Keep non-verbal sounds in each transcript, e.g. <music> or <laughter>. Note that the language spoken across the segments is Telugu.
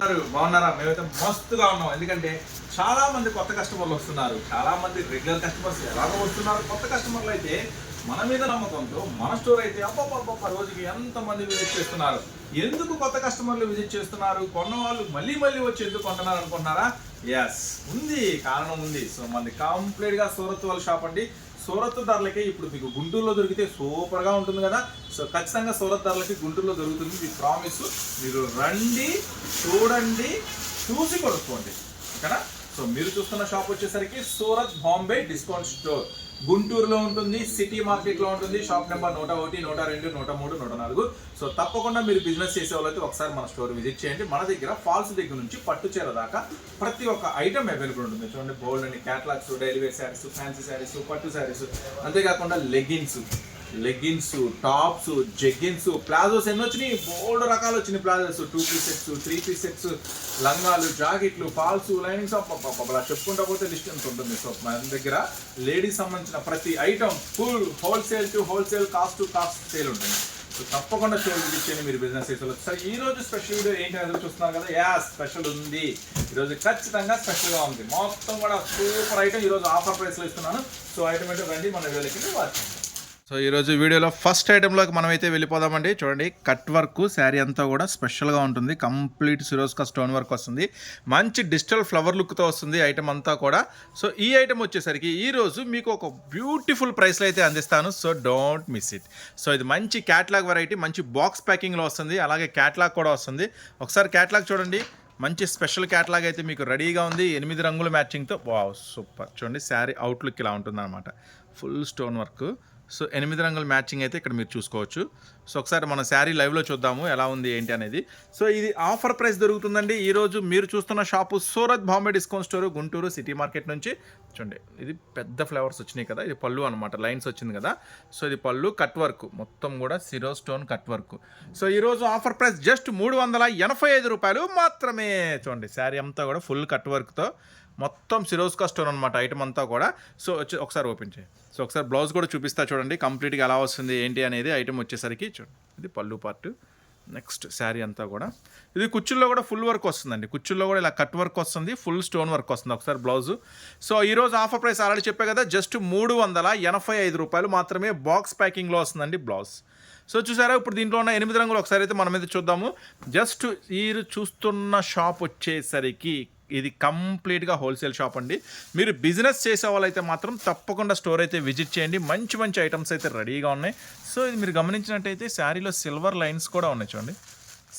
ఉన్నారు. బాగున్నారా? మేమైతే మస్తుగా ఉన్నాం. ఎందుకంటే చాలా మంది కొత్త కస్టమర్లు వస్తున్నారు. చాలా మంది రెగ్యులర్ కస్టమర్స్ ఎలాగో వస్తున్నారు. కొత్త కస్టమర్లు అయితే మన మీద నమ్మకంతో మన స్టోర్ అయితే అబ్బబ్బబ్బ రోజుకి ఎంత మంది విజిట్ చేస్తున్నారు. ఎందుకు కొత్త కస్టమర్లు విజిట్ చేస్తున్నారు? కొన్న వాళ్ళు మళ్ళీ మళ్ళీ వచ్చి ఎందుకు కొంటున్నారు అనుకుంటున్నారా? ఎస్ ఉంది. కారణం ఉంది. సో మంది కంప్లీట్గా సూరత్ వాళ్ళ షాప్ అండి. సూరత్ ధరలకే ఇప్పుడు మీకు గుంటూరులో దొరికితే సూపర్గా ఉంటుంది కదా. సో ఖచ్చితంగా సూరత్ ధరలకి గుంటూరులో దొరుకుతుంది. ఇది ప్రామిస్ మీరు రండి చూడండి చూసి కొనుక్కోండి. ఇక్కడ సో మీరు చూస్తున్న షాప్ వచ్చేసరికి సూరత్ బాంబే డిస్కౌంట్ స్టోర్. గుంటూరులో ఉంటుంది సిటీ మార్కెట్లో ఉంటుంది షాప్ నెంబర్ నూట ఒకటి నూట రెండు నూట మూడు నూట నాలుగు. సో తప్పకుండా మీరు బిజినెస్ చేసే వాళ్ళైతే ఒకసారి మన స్టోర్ విజిట్ చేయండి. మన దగ్గర ఫాల్స్ దగ్గర నుంచి పట్టు చీర దాకా ప్రతి ఒక్క ఐటమ్ అవైలబుల్ ఉంటుంది. చూడండి బోల్డ్ అండి catalogues daily wear saris fancy saris పట్టు శారీస్ అంతేకాకుండా leggings. Leggings tops jeggings palazzos ఎన్ని వచ్చినాయి? బోల్డ్ రకాలు వచ్చినాయి palazzos. Two piece sets three piece sets లంగాలు జాకెట్లు ఫాల్స్ లైనింగ్స్ అలా చెప్పుకుంటా పోతే లిస్ట్ ఎంత ఉంటుంది. సో మన దగ్గర లేడీస్ సంబంధించిన ప్రతి item full wholesale to wholesale cost to cost sale ఉంటుంది. సో తప్పకుండా షో విజిట్ మీరు బిజినెస్ చేసుకోవచ్చు సార్ ఈ రోజు స్పెషల్ వీడియో ఏంటి అనేది చూస్తున్నారు కదా? యా స్పెషల్ ఉంది. ఈరోజు ఖచ్చితంగా స్పెషల్గా ఉంది. మొత్తం కూడా సూపర్ ఐటమ్ ఈరోజు ఆఫర్ ప్రైస్లో ఇస్తున్నాను. సో ఐటమ్ ఏంటో రండి మన వీళ్ళకి వాచ్ సో ఈరోజు వీడియోలో ఫస్ట్ ఐటెంలోకి మనం అయితే వెళ్ళిపోదామండి. చూడండి కట్ వర్క్ శారీ అంతా కూడా స్పెషల్గా ఉంటుంది. కంప్లీట్ సిరోస్కా స్టోన్ వర్క్ వస్తుంది. మంచి డిజిటల్ ఫ్లవర్ లుక్తో వస్తుంది ఐటమ్ అంతా కూడా. సో ఈ ఐటమ్ వచ్చేసరికి ఈరోజు మీకు ఒక బ్యూటిఫుల్ ప్రైస్లో అయితే అందిస్తాను. So don't miss it so ఇది మంచి క్యాట్లాగ్ వెరైటీ మంచి బాక్స్ ప్యాకింగ్లో వస్తుంది. అలాగే క్యాట్లాగ్ కూడా వస్తుంది. ఒకసారి క్యాట్లాగ్ చూడండి. మంచి స్పెషల్ క్యాట్లాగ్ అయితే మీకు రెడీగా ఉంది. ఎనిమిది రంగుల మ్యాచింగ్తో వావ్ సూపర్ చూడండి శారీ అవుట్లుక్ ఇలా ఉంటుంది అనమాట ఫుల్ స్టోన్ వర్క్ సో ఎనిమిది రంగుల మ్యాచింగ్ అయితే ఇక్కడ మీరు చూసుకోవచ్చు. సో ఒకసారి మన శారీ లైవ్లో చూద్దాము ఎలా ఉంది ఏంటి అనేది. సో ఇది ఆఫర్ ప్రైస్ దొరుకుతుందండి. ఈరోజు మీరు చూస్తున్న shop Surat Bombay discount store Guntur city market నుంచి. చూడండి ఇది పెద్ద ఫ్లేవర్స్ వచ్చినాయి కదా ఇది పళ్ళు అనమాట లైన్స్ వచ్చింది కదా. సో ఇది పళ్ళు కట్ వర్క్ మొత్తం కూడా సిరో స్టోన్ కట్ వర్క్. సో ఈరోజు ఆఫర్ ప్రైస్ జస్ట్ మూడు వందల ఎనభై ఐదు రూపాయలు మాత్రమే. చూడండి శారీ అంతా కూడా ఫుల్ కట్ వర్క్తో. మొత్తం సిరోస్కా స్టోన్ అనమాట ఐటమ్ అంతా కూడా. సో వచ్చి ఒకసారి ఓపెన్ చేయండి సో ఒకసారి బ్లౌజ్ కూడా చూపిస్తా చూడండి కంప్లీట్గా ఎలా వస్తుంది ఏంటి అనేది ఐటమ్ వచ్చేసరికి చూడండి. ఇది పళ్ళు పార్ట్ నెక్స్ట్ శారీ అంతా కూడా. ఇది కుచ్చుల్లో కూడా ఫుల్ వర్క్ వస్తుందండి. కుచ్చుల్లో కూడా ఇలా కట్ వర్క్ వస్తుంది ఫుల్ స్టోన్ వర్క్ వస్తుంది ఒకసారి బ్లౌజ్. సో ఈరోజు ఆఫర్ ప్రైస్ ఆల్రెడీ చెప్పే కదా జస్ట్ మూడు వందల ఎనభై ఐదు రూపాయలు మాత్రమే బాక్స్ ప్యాకింగ్లో వస్తుందండి బ్లౌజ్. సో చూసారా ఇప్పుడు దీంట్లో ఉన్న ఎనిమిది రంగులు ఒకసారి అయితే మనం అయితే చూద్దాము. జస్ట్ ఈరు చూస్తున్న షాప్ వచ్చేసరికి ఇది కంప్లీట్గా హోల్సేల్ షాప్ అండి. మీరు బిజినెస్ చేసే వాళ్ళైతే మాత్రం తప్పకుండా స్టోర్ అయితే విజిట్ చేయండి. మంచి మంచి ఐటమ్స్ అయితే రెడీగా ఉన్నాయి. సో ఇది మీరు గమనించినట్టయితే శారీలో సిల్వర్ లైన్స్ కూడా ఉన్నాయి చూడండి.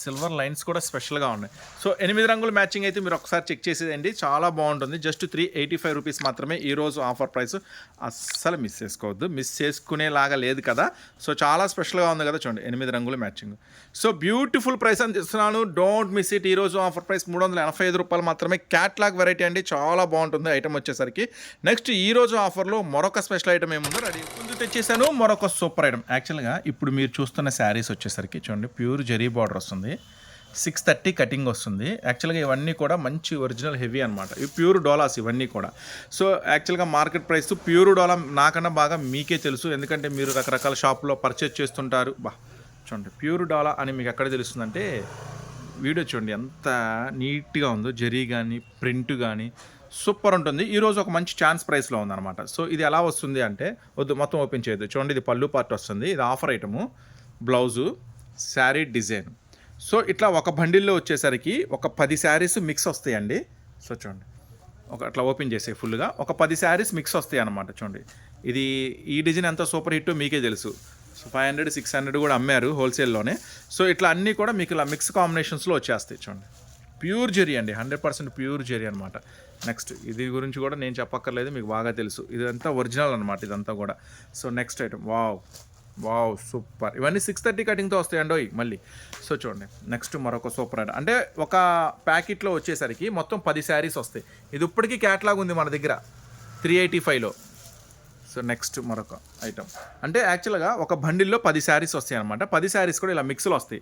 సిల్వర్ లైన్స్ కూడా స్పెషల్గా ఉన్నాయి. సో ఎనిమిది రంగుల మ్యాచింగ్ అయితే మీరు ఒకసారి చెక్ చేసేదండి చాలా బాగుంటుంది. Just three eighty five rupees మాత్రమే ఈ రోజు ఆఫర్ ప్రైస్. అస్సలు మిస్ చేసుకోవద్దు. మిస్ చేసుకునేలాగా లేదు కదా. సో చాలా స్పెషల్గా ఉంది కదా చూడండి ఎనిమిది రంగుల మ్యాచింగ్. సో బ్యూటిఫుల్ ప్రైస్ అని ఇస్తున్నాను డోంట్ మిస్ ఇట్. ఈ రోజు ఆఫర్ ప్రైస్ మూడు వందల ఎనభై ఐదు రూపాయలు మాత్రమే. క్యాట్లాగ్ వెరైటీ అండి. చాలా బాగుంటుంది ఐటమ్ వచ్చేసరికి. నెక్స్ట్ ఈ రోజు ఆఫర్లో మరొక స్పెషల్ ఐటమ్ ఏముందో రెడీ ముందు తెచ్చేసాను. మరొక సూపర్ ఐటమ్. యాక్చువల్గా ఇప్పుడు మీరు చూస్తున్న శారీస్ వచ్చేసరికి చూడండి ప్యూర్ జరీ బార్డర్ వస్తుంది. సిక్స్ థర్టీ కటింగ్ వస్తుంది. యాక్చువల్గా ఇవన్నీ కూడా మంచి ఒరిజినల్ హెవీ అనమాట ఇవి ప్యూర్ డోలాస్ ఇవన్నీ కూడా. సో యాక్చువల్గా మార్కెట్ ప్రైస్ ప్యూర్ డోలా నాకన్నా బాగా మీకే తెలుసు. ఎందుకంటే మీరు రకరకాల షాపులో పర్చేజ్ చేస్తుంటారు. బా చూడండి. ప్యూర్ డోలా అని మీకు ఎక్కడ తెలుస్తుందంటే వీడియో చూడండి. ఎంత నీట్గా ఉందో జరీ కానీ ప్రింట్ కానీ సూపర్ ఉంటుంది. ఈరోజు ఒక మంచి ఛాన్స్ ప్రైస్లో ఉందన్నమాట. సో ఇది ఎలా వస్తుంది అంటే వద్దు మొత్తం ఓపెన్ చేయొద్దు. చూడండి ఇది పళ్ళు పార్ట్ వస్తుంది. ఇది offer item blouse sari design so ఇట్లా ఒక బండిల్లో వచ్చేసరికి ఒక పది శారీస్ మిక్స్ వస్తాయండి. సో చూడండి. ఒక అట్లా ఓపెన్ చేసే ఫుల్గా. ఒక పది శారీస్ మిక్స్ వస్తాయి అనమాట చూడండి. ఇది ఈ డిజైన్ ఎంత సూపర్ హిట్ మీకే తెలుసు. So five hundred six hundred కూడా అమ్మారు హోల్సేల్లోనే. సో ఇట్లా అన్నీ కూడా మీకు ఇలా మిక్స్ కాంబినేషన్స్లో వచ్చేస్తాయి చూడండి. ప్యూర్ జెరీ అండి. హండ్రెడ్ పర్సెంట్ ప్యూర్ జెరీ అనమాట నెక్స్ట్ ఇది గురించి కూడా నేను చెప్పక్కర్లేదు మీకు బాగా తెలుసు. ఇదంతా ఒరిజినల్ అనమాట ఇదంతా కూడా. So next item. Wow! Wow super. ఇవన్నీ సిక్స్ థర్టీ కటింగ్తో వస్తాయండి మళ్ళీ. సో చూడండి నెక్స్ట్ మరొక సూపర్ ఐటమ్ అంటే ఒక ప్యాకెట్లో వచ్చేసరికి మొత్తం పది శారీస్ వస్తాయి. ఇది ఇప్పటికీ క్యాట్లాగ్ ఉంది మన దగ్గర త్రీ ఎయిటీ ఫైవ్లో సో నెక్స్ట్ మరొక ఐటమ్ అంటే యాక్చువల్గా ఒక బండిల్లో పది శారీస్ వస్తాయి అనమాట పది శారీస్ కూడా ఇలా మిక్స్లు వస్తాయి.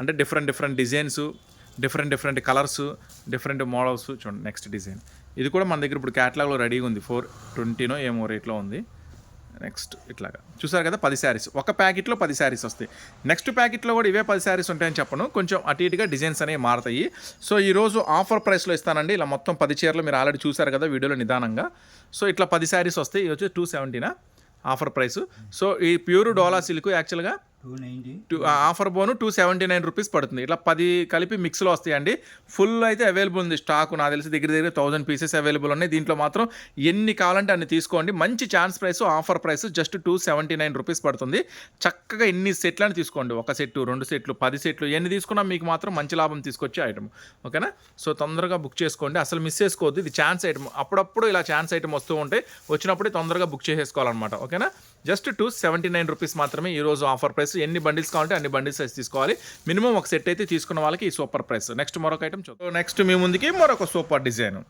అంటే different different designs different different colours different models చూడండి నెక్స్ట్ డిజైన్ ఇది కూడా మన దగ్గర ఇప్పుడు క్యాటలాగ్లో రెడీగా ఉంది. ఫోర్ ట్వంటీనో ఏమో రేట్లో ఉంది. నెక్స్ట్ ఇట్లాగా. చూసారు కదా పది శారీస్. ఒక ప్యాకెట్లో పది శారీస్ వస్తాయి. నెక్స్ట్ ప్యాకెట్లో కూడా ఇవే పది శారీస్ ఉంటాయని చెప్పను. కొంచెం అటు ఇటుగా డిజైన్స్ అనేవి మారుతాయి. సో ఈరోజు ఆఫర్ ప్రైస్లో ఇస్తానండి. ఇలా మొత్తం పది చీరలు మీరు ఆల్రెడీ చూసారు కదా వీడియోలో నిదానంగా. సో ఇట్లా పది శారీస్ వస్తాయి. ఇది వచ్చి టూ సెవెంటీనా ఆఫర్ ప్రైస్. సో ఈ ప్యూర్ డోలా సిల్క్ యాక్చువల్గా టూ టూ ఆఫర్ బోను టూ సెవెంటీ నైన్ రూపీస్ పడుతుంది. ఇట్లా పది కలిపి మిక్స్లో వస్తాయండి. ఫుల్ అయితే అవైలబుల్ ఉంది. స్టాక్ నాకు తెలిసి దగ్గర దగ్గర థౌసండ్ పీసెస్ అవైలబుల్ ఉన్నాయి. దీంట్లో మాత్రం ఎన్ని కావాలంటే అన్ని తీసుకోండి. మంచి chance price offer price just two seventy nine rupees పడుతుంది. చక్కగా ఇన్ని సెట్లని తీసుకోండి. ఒక సెట్ రెండు సెట్లు పది సెట్లు ఎన్ని తీసుకున్నా మీకు మాత్రం మంచి లాభం తీసుకొచ్చే ఐటమ్ ఓకేనా? సో తొందరగా బుక్ చేసుకోండి. అసలు మిస్ చేసుకోవద్దు. ఇది ఛాన్స్ ఐటమ్ అప్పుడప్పుడు ఇలా ఛాన్స్ ఐటమ్ వస్తూ ఉంటాయి వచ్చినప్పుడే తొందరగా బుక్ చేసేసుకోవాలన్నమాట. ఓకేనా? Just two seventy nine rupees మాత్రమే ఈ రోజు ఆఫర్ ప్రైస్ ఎన్ని బండిల్స్ కావాలంటే అన్ని బండిల్స్ అయితే తీసుకోవాలి. మినిమం ఒక సెట్ అయితే తీసుకున్న వాళ్ళకి ఈ సూపర్ ప్రైస్. నెక్స్ట్ మరొక ఐటమ్ చూద్దాం. నెక్స్ట్ మీ ముందుకి మరొక సూపర్ డిజైన్.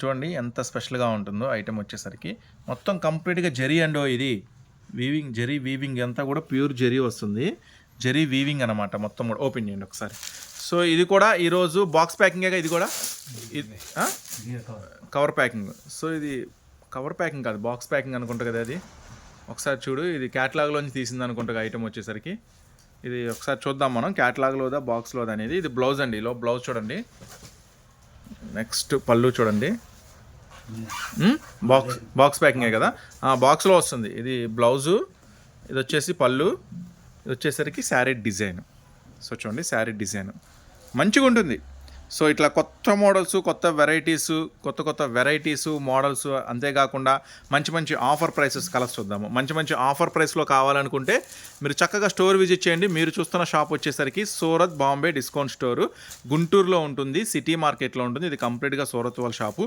చూడండి ఎంత స్పెషల్గా ఉంటుందో ఐటమ్ వచ్చేసరికి. మొత్తం కంప్లీట్గా జరీ అండో ఇది వీవింగ్ జరీ వీవింగ్ అంతా కూడా ప్యూర్ జరీ వస్తుంది. జరీ వీవింగ్ అనమాట మొత్తం కూడా. ఓపెన్ చేయండి ఒకసారి. సో ఇది కూడా ఈరోజు బాక్స్ ప్యాకింగేగా ఇది కూడా? కవర్ ప్యాకింగ్ సో ఇది కవర్ ప్యాకింగ్ కాదు బాక్స్ ప్యాకింగ్ అనుకుంటా కదా అది. ఒకసారి చూడు ఇది క్యాట్లాగ్లోంచి తీసింది అనుకుంటా ఐటమ్ వచ్చేసరికి. ఇది ఒకసారి చూద్దాం మనం. క్యాట్లాగ్లోదా బాక్స్లోదా అనేది. ఇది బ్లౌజ్ అండి. లో బ్లౌజ్ చూడండి. నెక్స్ట్ పళ్ళు చూడండి. బాక్స్ బాక్స్ ప్యాకింగే కదా? బాక్స్లో వస్తుంది. ఇది బ్లౌజు ఇది వచ్చేసి పళ్ళు ఇది వచ్చేసరికి శారీ డిజైన్ సో చూడండి శారీ డిజైన్ మంచిగా ఉంటుంది సో ఇట్లా కొత్త మోడల్స్ కొత్త వెరైటీస్ కొత్త కొత్త వెరైటీస్ మోడల్స్ అంతేకాకుండా మంచి మంచి ఆఫర్ ప్రైసెస్ కలర్స్ చూద్దాము. మంచి మంచి ఆఫర్ ప్రైస్లో కావాలనుకుంటే మీరు చక్కగా స్టోర్ విజిట్ చేయండి. మీరు చూస్తున్న షాప్ వచ్చేసరికి సూరత్ బాంబే డిస్కౌంట్ స్టోరు. గుంటూరులో ఉంటుంది సిటీ మార్కెట్లో ఉంటుంది. ఇది కంప్లీట్గా సూరత్ వాళ్ళ షాపు.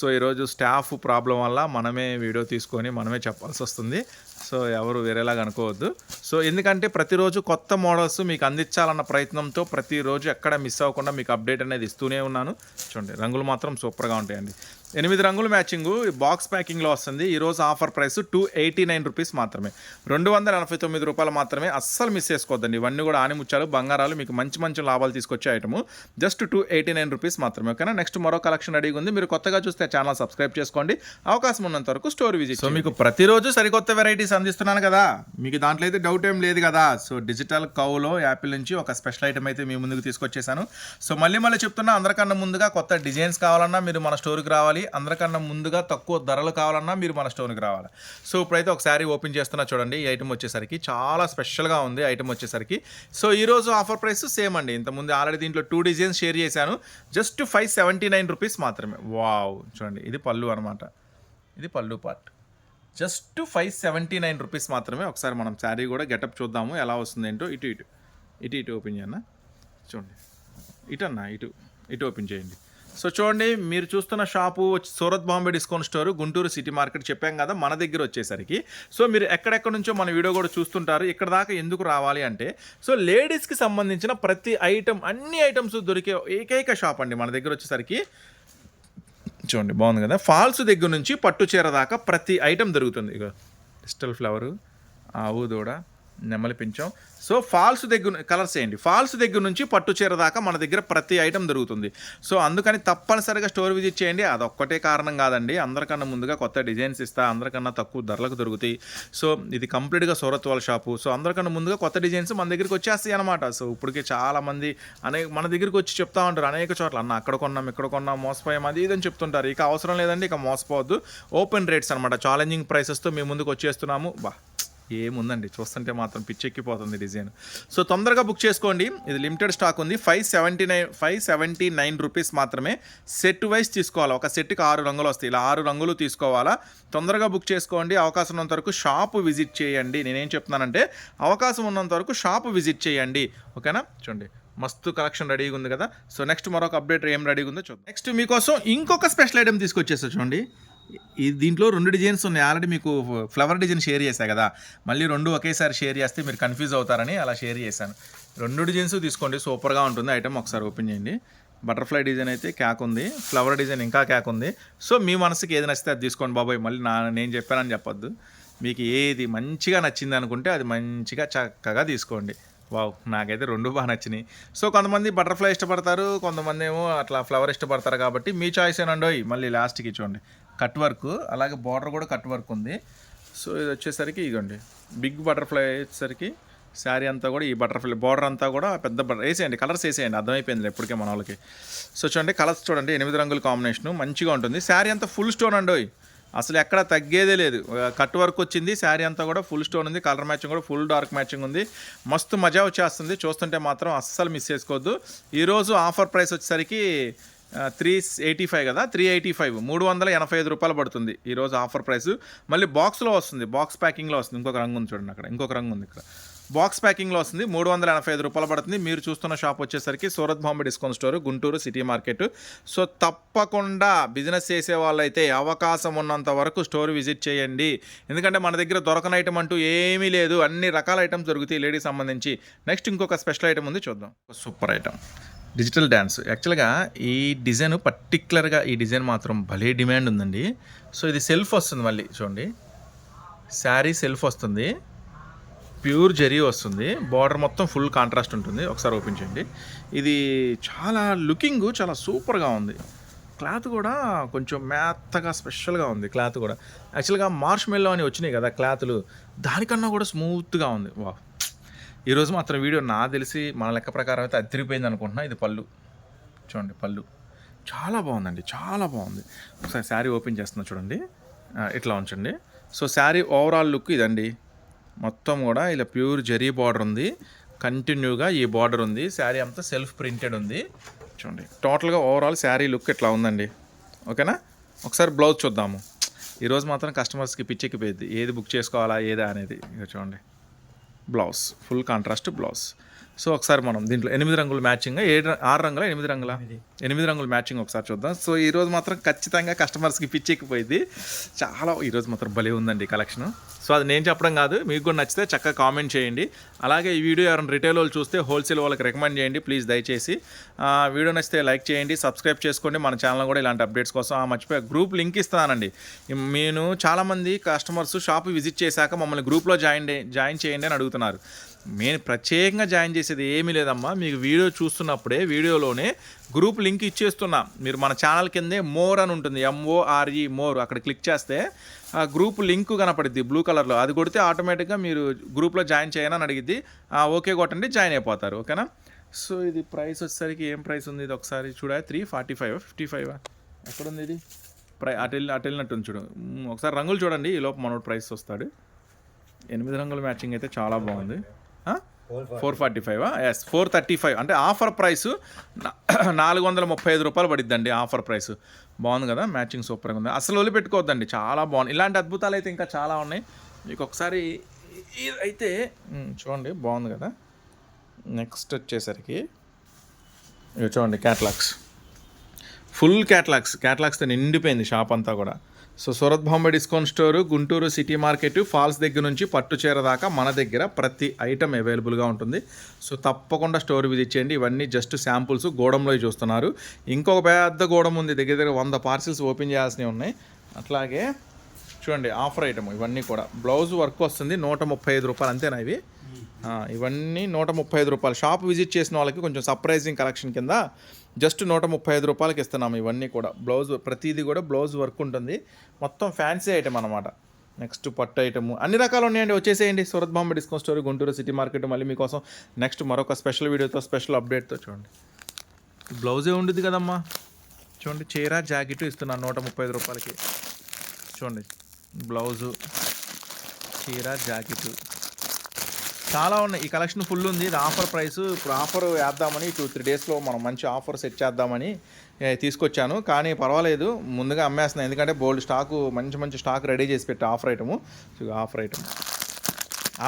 సో ఈరోజు స్టాఫ్ ప్రాబ్లం వల్ల మనమే వీడియో తీసుకొని మనమే చెప్పాల్సి వస్తుంది. సో ఎవరు వేరేలాగా అనుకోవద్దు. సో ఎందుకంటే ప్రతిరోజు కొత్త మోడల్స్ మీకు అందించాలన్న ప్రయత్నంతో ప్రతిరోజు ఎక్కడ మిస్ అవ్వకుండా మీకు అప్డేట్ అనేది ఇస్తూనే ఉన్నాను. చూడండి రంగులు మాత్రం సూపర్గా ఉంటాయండి. ఎనిమిది రంగులు మ్యాచింగ్ బాక్స్ ప్యాకింగ్లో వస్తుంది. ఈరోజు offer price two eighty nine rupees మాత్రమే. రెండు వందల ఎనభై తొమ్మిది రూపాయలు మాత్రమే అస్సలు మిస్ చేసుకోవద్దండి. ఇవన్నీ కూడా ఆనిముత్యాలు బంగారాలు మీకు మంచి మంచి లాభాలు తీసుకొచ్చే item. Just two eighty nine rupees మాత్రమే ఓకేనా? నెక్స్ట్ మరో కలెక్షన్ రెడీగా ఉంది. మీరు కొత్తగా చూస్తే ఛానల్ సబ్స్క్రైబ్ చేసుకోండి. అవకాశం ఉన్నంత వరకు స్టోర్ విజిట్ సో మీకు ప్రతిరోజు సరికొత్త వెరైటీస్ అందిస్తున్నాను కదా. మీకు దాంట్లో అయితే డౌట్ ఏం లేదు కదా. సో డిజిటల్ కౌలో యాపిల్ నుంచి ఒక స్పెషల్ ఐటమ్ అయితే మీ ముందుకు తీసుకొచ్చేసాను. సో మళ్ళీ మళ్ళీ చెప్తున్నా అందరికన్నా ముందుగా కొత్త డిజైన్స్ కావాలన్నా మీరు మన స్టోర్కి రావాలి. అందరికన్నా ముందుగా తక్కువ ధరలు కావాలన్నా మీరు మన స్టోర్కి రావాలి. సో ఇప్పుడైతే ఒక శారీ ఓపెన్ చేస్తున్నా చూడండి ఈ ఐటమ్ వచ్చేసరికి చాలా స్పెషల్గా ఉంది ఐటమ్ వచ్చేసరికి. సో ఈరోజు ఆఫర్ ప్రైస్ సేమ్ అండి. ఇంతకుముందు ఆల్రెడీ దీంట్లో టూ డిజైన్స్ షేర్ చేశాను. Just five seventy nine rupees మాత్రమే. వావ్! చూడండి ఇది పళ్ళు అనమాట ఇది పళ్ళు part. Just five seventy nine rupees మాత్రమే ఒకసారి మనం శారీ కూడా గెటప్ చూద్దాము ఎలా వస్తుంది ఏంటో. ఇటు ఇటు. ఇటు ఇటు ఓపెన్ చేయన్నా చూడండి. ఇటు అన్న ఇటు ఇటు ఓపెన్ చేయండి. సో చూడండి మీరు చూస్తున్న షాపు వచ్చి Surat Bombay discount store Guntur city market చెప్పాం కదా మన దగ్గర వచ్చేసరికి. సో మీరు ఎక్కడెక్కడ నుంచో మన వీడియో కూడా చూస్తుంటారు ఇక్కడ దాకా ఎందుకు రావాలి అంటే సో లేడీస్కి సంబంధించిన ప్రతి ఐటమ్ అన్ని ఐటమ్స్ దొరికే ఏకైక షాప్ అండి మన దగ్గర వచ్చేసరికి. చూడండి బాగుంది కదా? ఫాల్స్ దగ్గర నుంచి పట్టు చీర దాకా ప్రతి ఐటెం దొరుకుతుంది. ఇక డిజిటల్ ఫ్లవరు ఆవు దూడ నెమలి పించం సో ఫాల్స్ దగ్గర కలర్స్ వేయండి ఫాల్స్ దగ్గర నుంచి పట్టు చీర దాకా మన దగ్గర ప్రతి ఐటెం దొరుకుతుంది. సో అందుకని తప్పనిసరిగా స్టోర్ విజిట్ చేయండి. అదొక్కటే కారణం కాదండి. అందరికన్నా ముందుగా కొత్త డిజైన్స్ ఇస్తా అందరికన్నా తక్కువ ధరలకు దొరుకుతాయి. సో ఇది కంప్లీట్గా సూరత్ వాళ్ళ షాపు. సో అందరికన్నా ముందుగా కొత్త డిజైన్స్ మన దగ్గరికి వచ్చేస్తాయి అనమాట సో ఇప్పటికే చాలామంది అనేక మన దగ్గరికి వచ్చి చెప్తా ఉంటారు. అనేక చోట్ల అన్న అక్కడ కొన్నాం ఇక్కడ కొన్నాం మోసపోయాం అది ఇదని చెప్తుంటారు. ఇక అవసరం లేదండి ఇక మోసపోవద్దు. ఓపెన్ రేట్స్ అనమాట ఛాలెంజింగ్ ప్రైసెస్తో మేము ముందుకు వచ్చేస్తున్నాము. బా. ఏముందండి? చూస్తుంటే మాత్రం పిచ్చెక్కిపోతుంది డిజైన్. సో తొందరగా బుక్ చేసుకోండి. ఇది లిమిటెడ్ స్టాక్ ఉంది. Five seventy nine five seventy nine rupees మాత్రమే సెట్ వైజ్ తీసుకోవాలి. ఒక సెట్కి ఆరు రంగులు వస్తాయి. ఇలా ఆరు రంగులు తీసుకోవాలా? తొందరగా బుక్ చేసుకోండి. అవకాశం ఉన్నంత వరకు షాప్ విజిట్ చేయండి. నేనేం చెప్తున్నానంటే అవకాశం ఉన్నంత వరకు షాప్ విజిట్ చేయండి. ఓకేనా? చూడండి. మస్తు కలెక్షన్ రెడీగా ఉంది కదా? సో నెక్స్ట్ మరొక అప్డేట్ ఏం రెడీగా ఉందో చూద్దాం. నెక్స్ట్ మీకోసం ఇంకొక స్పెషల్ ఐటమ్ తీసుకొచ్చేసా చూడండి. దీంట్లో రెండు డిజైన్స్ ఉన్నాయి. ఆల్రెడీ మీకు ఫ్లవర్ డిజైన్ షేర్ చేశాను కదా. మళ్ళీ రెండు ఒకేసారి షేర్ చేస్తే మీరు కన్ఫ్యూజ్ అవుతారని అలా షేర్ చేశాను. రెండు డిజైన్స్ తీసుకోండి. సూపర్గా ఉంటుంది. ఐటమ్ ఒకసారి ఓపెన్ చేయండి. బటర్ఫ్లై డిజైన్ అయితే క్యాక్ ఉంది. ఫ్లవర్ డిజైన్ ఇంకా క్యాక్ ఉంది. సో మీ మనసుకి ఏది నచ్చితే అది తీసుకోండి బాబాయ్. మళ్ళీ నా నేను చెప్పానని చెప్పొద్దు. మీకు ఏది మంచిగా నచ్చింది అనుకుంటే అది మంచిగా చక్కగా తీసుకోండి. వావ్ నాకైతే రెండు బాగా నచ్చినాయి. సో కొంతమంది బటర్ఫ్లై ఇష్టపడతారు. కొంతమంది ఏమో అట్లా ఫ్లవర్ ఇష్టపడతారు కాబట్టి మీ చాయిస్ ఏనండోయ్ మళ్ళీ లాస్ట్కి చూడండి. కట్ వర్క్ అలాగే బార్డర్ కూడా కట్ వర్క్ ఉంది. సో ఇది వచ్చేసరికి ఇదిగోండి బిగ్ బటర్ఫ్లై వచ్చేసరికి శారీ అంతా కూడా ఈ బటర్ఫ్లై బార్డర్ అంతా కూడా పెద్ద బటర్ వేసేయండి కలర్స్ వేసేయండి అర్థమైపోయింది ఎప్పటికే మన వాళ్ళకి. సో చూడండి కలర్స్ చూడండి ఎనిమిది రంగుల కాంబినేషన్ మంచిగా ఉంటుంది. శారీ అంతా ఫుల్ స్టోన్ అండి అసలు ఎక్కడ తగ్గేదే లేదు. కట్ వర్క్ వచ్చింది శారీ అంతా కూడా ఫుల్ స్టోన్ ఉంది కలర్ మ్యాచింగ్ కూడా ఫుల్ డార్క్ మ్యాచింగ్ ఉంది. మస్తు మజా వచ్చేస్తుంది చూస్తుంటే మాత్రం అస్సలు మిస్ చేసుకోవద్దు. ఈరోజు ఆఫర్ ప్రైస్ వచ్చేసరికి త్రీ ఎయిటీ ఫైవ్ కదా? త్రీ ఎయిటీ ఫైవ్ మూడు వందల ఎనభై ఐదు రూపాయలు పడుతుంది ఈరోజు ఆఫర్ ప్రైస్. మళ్ళీ బాక్స్లో వస్తుంది. బాక్స్ ప్యాకింగ్లో వస్తుంది. ఇంకొక రంగు ఉంది చూడండి అక్కడ. ఇంకొక రంగు ఉంది ఇక్కడ. బాక్స్ ప్యాకింగ్లో వస్తుంది. మూడు వందల ఎనభై ఐదు రూపాయలు పడుతుంది. మీరు చూస్తున్న షాప్ వచ్చేసరికి Surat Bombay discount store Guntur city market. So తప్పకుండా బిజినెస్ చేసే వాళ్ళైతే అవకాశం ఉన్నంత వరకు స్టోర్ విజిట్ చేయండి. ఎందుకంటే మన దగ్గర దొరకని ఐటమ్ అంటూ ఏమీ లేదు. అన్ని రకాల ఐటమ్స్ దొరుకుతాయి లేడీస్ సంబంధించి. నెక్స్ట్ ఇంకొక స్పెషల్ ఐటమ్ ఉంది చూద్దాం. సూపర్ ఐటమ్ డిజిటల్ డ్యాన్స్ యాక్చువల్గా ఈ డిజైన్ పర్టికులర్గా ఈ డిజైన్ మాత్రం భలే డిమాండ్ ఉందండి. సో ఇది సెల్ఫ్ వస్తుంది మళ్ళీ చూడండి. శారీ సెల్ఫ్ వస్తుంది. ప్యూర్ జరీ వస్తుంది. బార్డర్ మొత్తం ఫుల్ కాంట్రాస్ట్ ఉంటుంది. ఒకసారి ఓపెన్ చేయండి. ఇది చాలా లుకింగ్ చాలా సూపర్గా ఉంది. క్లాత్ కూడా కొంచెం మెత్తగా స్పెషల్గా ఉంది క్లాత్ కూడా. యాక్చువల్గా మార్ష్ మెల్లో అని వచ్చినాయి కదా క్లాతులు దానికన్నా కూడా స్మూత్గా ఉంది. వా ఈరోజు మాత్రం వీడియో నా తెలిసి మన లెక్క ప్రకారం అయితే అదిరిపోయింది అనుకుంటున్నా. ఇది పళ్ళు. చూడండి పళ్ళు. చాలా బాగుందండి చాలా బాగుంది. ఒకసారి శారీ ఓపెన్ చేస్తున్నా చూడండి. ఇట్లా ఉంచండి. సో శారీ ఓవరాల్ లుక్ ఇదండి. మొత్తం కూడా ఇలా ప్యూర్ జరీ బార్డర్ ఉంది. కంటిన్యూగా ఈ బార్డర్ ఉంది. శారీ అంతా సెల్ఫ్ ప్రింటెడ్ ఉంది. చూడండి టోటల్గా ఓవరాల్ శారీ లుక్ ఇట్లా ఉందండి. ఓకేనా? ఒకసారి బ్లౌజ్ చూద్దాము. ఈరోజు మాత్రం కస్టమర్స్కి పిచ్చెక్కిపోయింది. ఏది బుక్ చేసుకోవాలా ఏదా అనేది. ఇక చూడండి. Blouse full contrast blouse so ఒకసారి మనం దీంట్లో ఎనిమిది రంగులు మ్యాచింగ్ ఏడు ఆరు రంగుల ఎనిమిది రంగుల? ఎనిమిది. రంగులు మ్యాచింగ్ ఒకసారి చూద్దాం. సో ఈరోజు మాత్రం ఖచ్చితంగా కస్టమర్స్కి పిచ్చెక్కిపోయింది. చాలా ఈరోజు మాత్రం భలే ఉందండి కలెక్షన్. సో అది నేను చెప్పడం కాదు మీకు కూడా నచ్చితే చక్కగా కామెంట్ చేయండి. అలాగే ఈ వీడియో ఎవరైనా రిటైల్ వాళ్ళు చూస్తే హోల్సేల్ వాళ్ళకి రికమెండ్ చేయండి ప్లీజ్ దయచేసి. ఆ, వీడియో నచ్చితే లైక్ చేయండి సబ్స్క్రైబ్ చేసుకోండి. మన ఛానల్ కూడా ఇలాంటి అప్డేట్స్ కోసం ఆ, మర్చిపోయా గ్రూప్ లింక్ ఇస్తానండి నేను చాలామంది కస్టమర్స్ షాప్ విజిట్ చేశాక మమ్మల్ని గ్రూప్లో జాయిన్ జాయిన్ చేయండి అని అడుగుతున్నారు. నేను ప్రత్యేకంగా జాయిన్ చేసేది ఏమీ లేదమ్మా. మీకు వీడియో చూస్తున్నప్పుడే వీడియోలోనే గ్రూప్ లింక్ ఇచ్చేస్తున్నా. మీరు మన ఛానల్ కిందే మోర్ అని ఉంటుంది. ఎంఓఆర్ఈ మోర్ అక్కడ క్లిక్ చేస్తే ఆ గ్రూప్ లింక్ కనపడుద్ది బ్లూ కలర్లో. అది కొడితే ఆటోమేటిక్గా మీరు గ్రూప్లో జాయిన్ చేయనని అడిగిద్ది. ఆ, ఓకే కొట్టండి జాయిన్ అయిపోతారు. ఓకేనా? సో ఇది ప్రైస్ వచ్చేసరికి ఏం ప్రైస్ ఉంది? ఇది ఒకసారి చూడ. Three forty five fifty five ఎక్కడుంది ఇది? ప్రై అటు వెళ్ళి అటు వెళ్ళినట్టు చూడు. ఒకసారి రంగులు చూడండి. ఈ లోపు మనోడు ప్రైస్ వస్తాడు. ఎనిమిది రంగుల మ్యాచింగ్ అయితే చాలా బాగుంది. Four forty five yes four thirty five అంటే ఆఫర్ ప్రైస్ <clears throat> నాలుగు వందల ముప్పై ఐదు రూపాయలు పడిద్దండి ఆఫర్ ప్రైస్. బాగుంది కదా? మ్యాచింగ్ సూపర్గా ఉంది. అసలు వదిలిపెట్టుకోవద్దండి. చాలా బాగుంది. ఇలాంటి అద్భుతాలు అయితే ఇంకా చాలా ఉన్నాయి. మీకు ఒకసారి అయితే చూడండి బాగుంది కదా? నెక్స్ట్ వచ్చేసరికి చూడండి క్యాట్లాగ్స్. Full catalogues. క్యాట్లాగ్స్తో నిండిపోయింది షాప్ అంతా కూడా. So Surat Bombay discount store Guntur city market falls దగ్గర నుంచి పట్టు చీర దాకా మన దగ్గర ప్రతి ఐటెం అవైలబుల్గా ఉంటుంది. సో తప్పకుండా స్టోర్ విజిట్ చేయండి. ఇవన్నీ జస్ట్ శాంపుల్స్ గోడంలో చూస్తున్నారు. ఇంకొక పెద్ద గోడం ఉంది. దగ్గర దగ్గర వంద పార్సిల్స్ ఓపెన్ చేయాల్సినవి ఉన్నాయి. అట్లాగే చూడండి ఆఫర్ ఐటమ్ ఇవన్నీ కూడా. బ్లౌజ్ వర్క్ వస్తుంది నూట ముప్పై ఐదు రూపాయలు అంతేనా ఇవి? ఇవన్నీ నూట ముప్పై ఐదు రూపాయలు. షాప్ విజిట్ చేసిన వాళ్ళకి కొంచెం సర్ప్రైజింగ్ కలెక్షన్ కింద జస్ట్ నూట ముప్పై ఐదు రూపాయలకి ఇస్తున్నాము ఇవన్నీ కూడా. బ్లౌజ్ ప్రతిదీ కూడా బ్లౌజ్ వర్క్ ఉంటుంది. మొత్తం ఫ్యాన్సీ ఐటమ్ అనమాట నెక్స్ట్ పట్టు ఐటమ్ అన్ని రకాలు ఉన్నాయండి వచ్చేసేయండి. Surat Bombay discount store Guntur city market మళ్ళీ మీకోసం నెక్స్ట్ మరొక స్పెషల్ వీడియోతో స్పెషల్ అప్డేట్తో చూడండి. బ్లౌజే ఉండిద్ది కదమ్మా. చూడండి చీర జాకెట్ ఇస్తున్నాను నూట ముప్పై ఐదు రూపాయలకి. చూడండి. బ్లౌజు చీర జాకెట్. చాలా ఉన్నాయి. ఈ కలెక్షన్ ఫుల్ ఉంది. ఇది ఆఫర్ ప్రైస్. ఇప్పుడు ఆఫర్ వేద్దామని టూ త్రీ డేస్లో మనం మంచి ఆఫర్ సెట్ చేద్దామని తీసుకొచ్చాను. కానీ పర్వాలేదు. ముందుగా అమ్మేస్తున్నాను ఎందుకంటే బోల్డ్ స్టాకు మంచి మంచి స్టాక్ రెడీ చేసి పెట్టి offer item. Offer item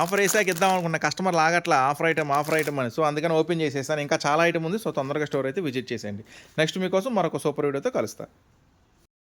offer వేసాక ఇద్దాం అనుకున్న. కస్టమర్ లాగట్లా ఆఫర్ ఐటమ్ ఆఫర్ ఐటమ్ అని. సో అందుకని ఓపెన్ చేసేసాను. ఇంకా చాలా ఐటమ్ ఉంది. సో తొందరగా స్టోర్ అయితే విజిట్ చేసేయండి. నెక్స్ట్ మీకోసం మరొక సూపర్ వీడియోతో కలుస్తాను